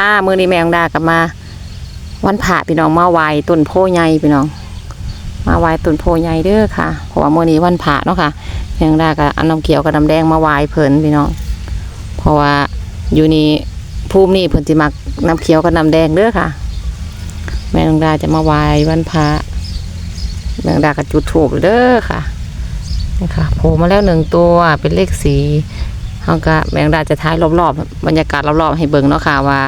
ค่ะมือนี้แมงดากลับมา วันพระพี่น้องมาไหว้ต้นโพใหญ่พี่น้อง มาไหว้ต้นโพใหญ่เด้อค่ะเพราะว่ามือนี้วันพระเนาะค่ะแมงดากับอันน้ำเขียวกับน้ำแดงมาไหว้เพิ่นพี่น้อง เพราะว่าอยู่นี่ภูมินี่เพิ่นสิมักน้ำเขียวกับน้ำแดงเด้อค่ะ แมงดาจะมาไหว้วันพระแมงดากับจุดถูกเด้อค่ะนี่ค่ะโผล่มาแล้วหนึ่งตัวเป็นเลขสีเขาก็แมงดาจะท้ายรอบๆบรรยากาศรอบๆให้เบิ่งเนาะค่ะว่า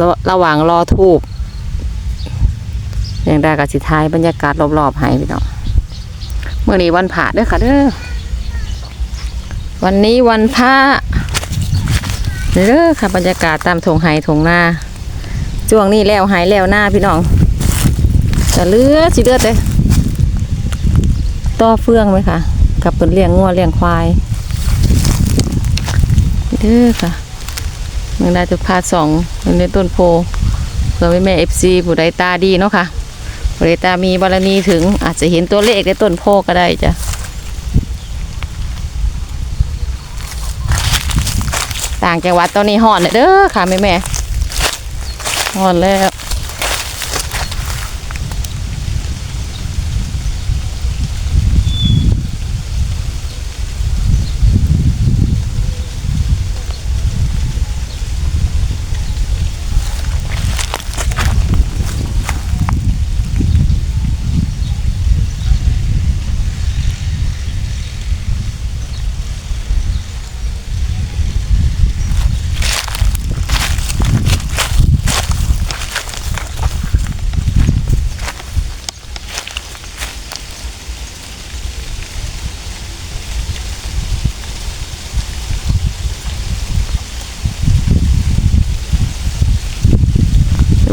ระระหว่างรอทูบแมงดากับสิท้ายบรรยากาศรอบๆให้พี่น้องเมื่อนี้วันพระเด้อค่ะเด้อวันนี้วันพระเด้อค่ะบรรยากาศตามถงไห้ถงนาช่วงนี้แล้วหายแล้วหน้าพี่น้องจะเลือสิเลือดเลยต่อเฟื่องไหมคะกับเป็นเลี้ยงงัวเลี้ยงควายเด้อค่ะ มืองได้จะพาสองในต้นโพเพื่อไม่แม่เอฟซีผู้ใดตาดีเนาะค่ะผู้ใดตามีบารมีถึงอาจจะเห็นตัวเลขในต้นโพก็ได้จ้ะต่างจังหวัดตอนนี้ห่อนเลยเด้อค่ะแม่แม่ห่อนแล้ว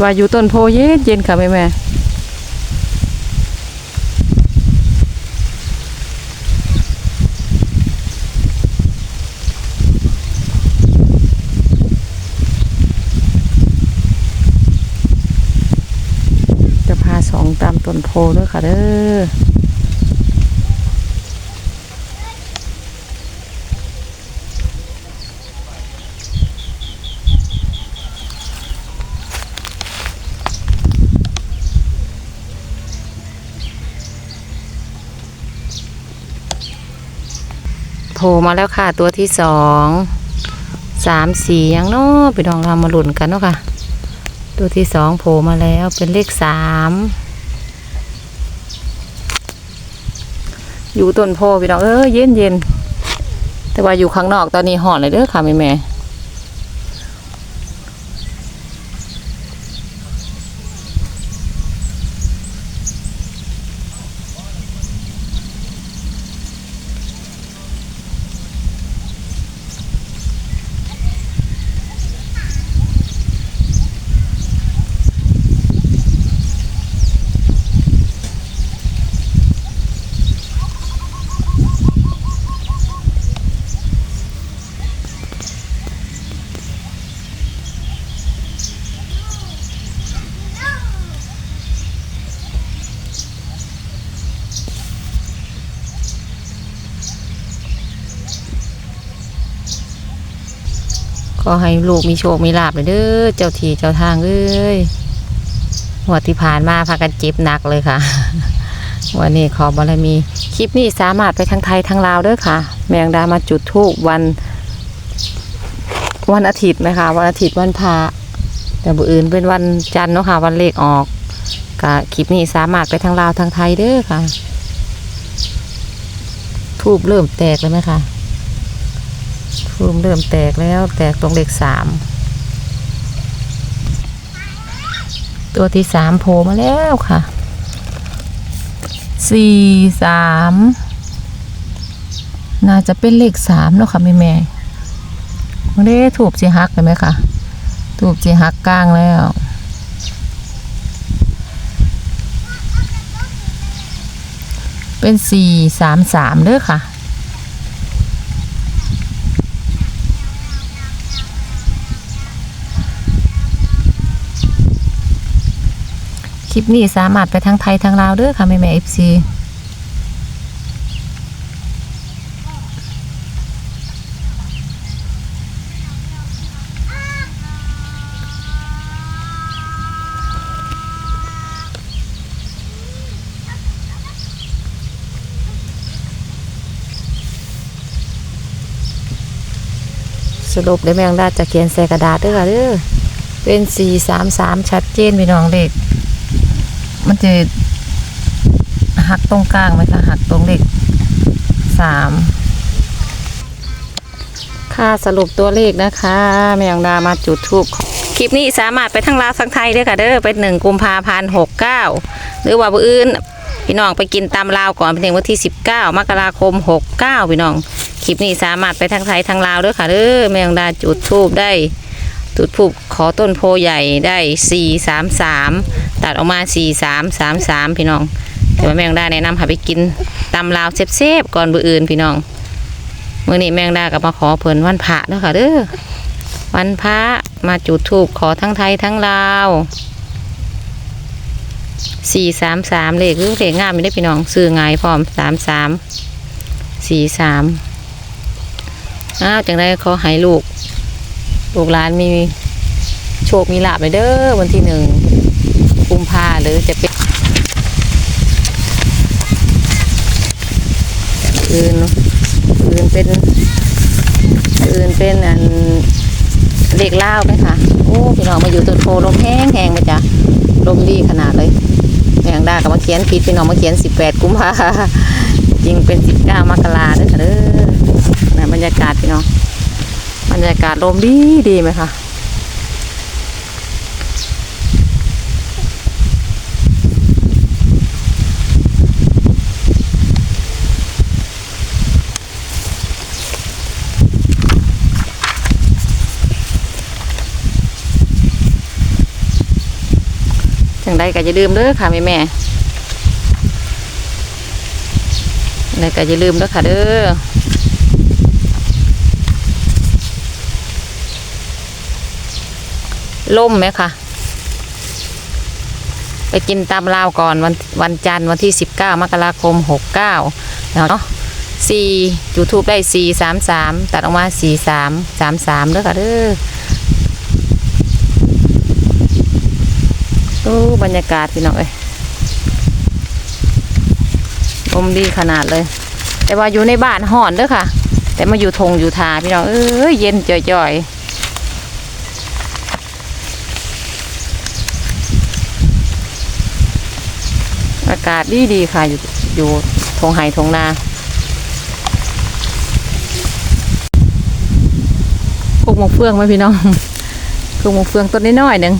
ว่าอยู่ต้นโพเย็นเย็นค่ะแม่แม่จะพาสองตามต้นโพด้วยค่ะเด้อ ผล่มาแล้วค่ะ ตัวที่สองสามสี่ยังเนาะไปลองเรามาหลุนกันเนาะค่ะ ตัวที่สองโผล่มาแล้วเป็นเลขสามอยู่ต้นโพพี่น้องเออเย็นเย็นแต่ว่าอยู่ข้างนอกตอนนี้ห่อนเลยเด้อค่ะแม่แม่ ก็ให้ลูกมีโชคมีลาบเลยเด้อเจ้าทีเจ้าทางเอ้ยหัวที่ผ่านมาพากันเจ็บหนักเลยค่ะ วันนี้ขอบารมี คลิปนี้สามารถไปทางไทยทางลาวเด้อค่ะ แมงดามาจุดทูบวัน วันอาทิตย์นะคะ วันอาทิตย์วันพระแต่บุอื่นเป็นวันจันทร์เนาะค่ะ วันเลขออกก็คลิปนี้สามารถไปทางลาวทางไทยเด้อค่ะทูบเริ่มแตกแล้วไหมคะ ทูบเริ่มแตกแล้วแตกตรงเลขสามตัวที่สามโผล่มาแล้วค่ะสี่สามน่าจะเป็นเลขสามเนาะค่ะแม่แม่ไม่ได้ถูกสีหักเลยไหมคะถูกสีหักกลางแล้วเป็นสี่สามสามเด้อค่ะ คลิปนี้สามารถไปทั้งไทยทั้งลาวเด้อค่ะแม่แม่เอฟซีสรุปได้แมงดาจะเขียนใส่กระดาษด้วยค่ะเด้อเป็นสี่สามสามชัดเจนพี่น้องเด็ก มันจะหักตรงกลางไหมคะหักตรงเลขสามค่าสรุปตัวเลขนะคะแมงดามาจุดทูบคลิปนี้สามารถไปทั้งลาวทั้งไทยเด้ค่ะเด้อเป็นหนึ่งกุมภาพันธ์หกเก้าหรือว่าบื้ออื่นพี่น้องไปกินตามลาวก่อนเป็นวันที่ 19 มกราคม 69 พี่น้อง คลิปนี้สามารถไปทางไทยทางลาวด้วยค่ะเด้อแมงดาจุดทูบได้จุดทูบขอต้นโพใหญ่ได้ 433 ตัดออกมา4333พี่น้อง แต่ว่าแมงดาแนะนำให้ไปกินตำลาวเซฟๆก่อนบื้ออื่นพี่น้องเมื่อนี้แมงดากับมาขอเพิ่นวันพระเด้อค่ะเด้อวันพระมาจุดทูบขอทั้งไทยทั้งลาวสี่สามสามเลขคือเลขงามไม่ได้พี่น้องซื้อไงพร้อมสามสามสี่สามอ้าวจังได้ขอให้ลูก ลูกหลานมีโชคมีลาบไปเด้อวันที่หนึ่ง กุมภาหรือจะเป็นอื่นอื่นเป็นอื่นเป็นอันเลขเล่าไหมคะโอ้พี่น้องมาอยู่ต้นโพลมแห้งแห้งไหมจ๊ะลมดีขนาดเลยแมงดาก็มาเขียนผิดพี่น้องมาเขียน18กุมภาจริงเป็น19มกราเด้อค่ะเด้อนะบรรยากาศพี่น้องบรรยากาศลมดีดีไหมคะ จังใดก็อย่าลืมเด้อค่ะแม่แม่จังใดก็อย่าลืมเด้อค่ะเด้อล่มไหมคะไปกินตามลาวก่อนวันวันจันทร์วันที่ 19 มกราคม 69เนาะสี่ยูทูบได้ 4 3 3 ตัดออกมา 4 3 3 3เด้อค่ะเด้อ โอ้บรรยากาศพี่น้องเอ้ยลมดีขนาดเลย แต่ว่าอยู่ในบ้านห่อนเด้อค่ะ แต่มาอยู่ทงอยู่ทาพี่น้องเอ้ยเย็นจ่อยๆอากาศดีดีค่ะ อยู่อยู่ทงไห่ทงนาพวกมกเฟืองไหมพี่น้องพวกมกเฟืองต้นน้อยหนึ่ง